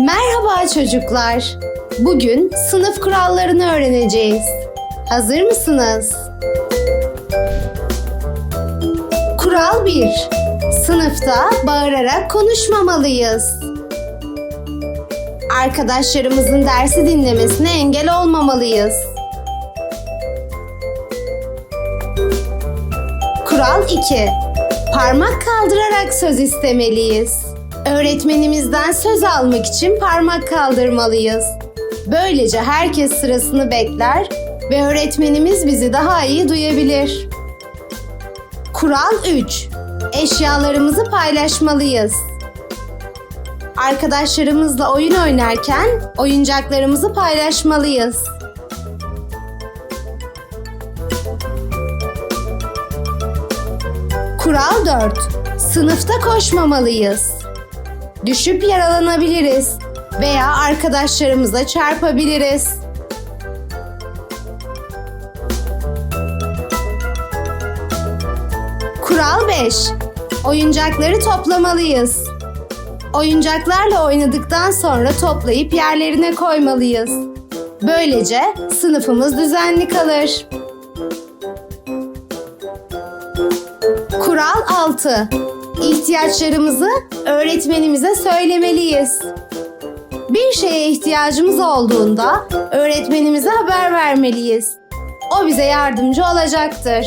Merhaba çocuklar. Bugün sınıf kurallarını öğreneceğiz. Hazır mısınız? Kural 1. Sınıfta bağırarak konuşmamalıyız. Arkadaşlarımızın dersi dinlemesine engel olmamalıyız. Kural 2. Parmak kaldırarak söz istemeliyiz. Öğretmenimizden söz almak için parmak kaldırmalıyız. Böylece herkes sırasını bekler ve öğretmenimiz bizi daha iyi duyabilir. Kural 3. Eşyalarımızı paylaşmalıyız. Arkadaşlarımızla oyun oynarken oyuncaklarımızı paylaşmalıyız. Kural 4. Sınıfta koşmamalıyız. Düşüp yaralanabiliriz veya arkadaşlarımıza çarpabiliriz. Kural 5. Oyuncakları toplamalıyız. Oyuncaklarla oynadıktan sonra toplayıp yerlerine koymalıyız. Böylece sınıfımız düzenli kalır. Kural 6. İhtiyaçlarımızı öğretmenimize söylemeliyiz. Bir şeye ihtiyacımız olduğunda öğretmenimize haber vermeliyiz. O bize yardımcı olacaktır.